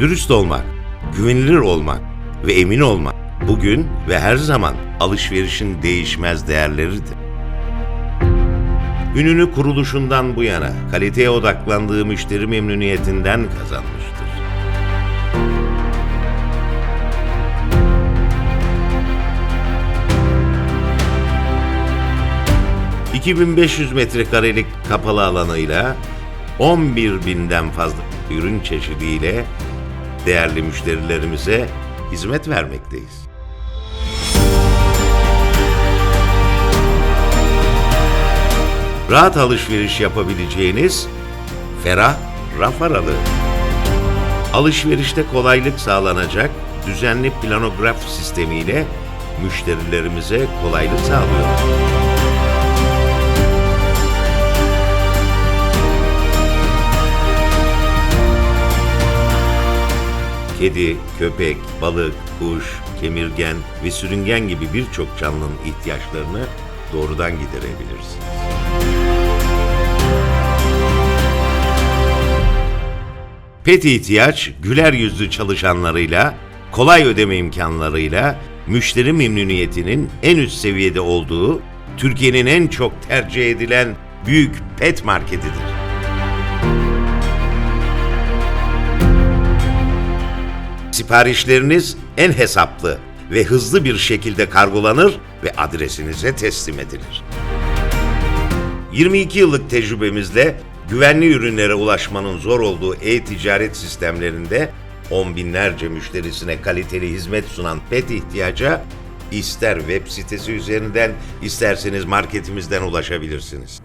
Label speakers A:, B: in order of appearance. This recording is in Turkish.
A: Dürüst olmak, güvenilir olmak ve emin olmak bugün ve her zaman alışverişin değişmez değerleridir. Ününü kuruluşundan bu yana kaliteye odaklandığı müşteri memnuniyetinden kazanmıştır. ...2500 metrekarelik kapalı alanıyla... ...11 binden fazla ürün çeşidiyle... ...değerli müşterilerimize hizmet vermekteyiz. rahat alışveriş yapabileceğiniz ferah raf aralığı. Alışverişte kolaylık sağlanacak düzenli planograf sistemiyle müşterilerimize kolaylık sağlıyor. Kedi, köpek, balık, kuş, kemirgen ve sürüngen gibi birçok canlının ihtiyaçlarını doğrudan giderebilirsiniz. Pet ihtiyaç güler yüzlü çalışanlarıyla, kolay ödeme imkanlarıyla müşteri memnuniyetinin en üst seviyede olduğu Türkiye'nin en çok tercih edilen büyük pet marketidir. Siparişleriniz en hesaplı ve hızlı bir şekilde kargolanır ve adresinize teslim edilir. 22 yıllık tecrübemizle güvenli ürünlere ulaşmanın zor olduğu e-ticaret sistemlerinde on binlerce müşterisine kaliteli hizmet sunan PET ihtiyaca ister web sitesi üzerinden isterseniz marketimizden ulaşabilirsiniz.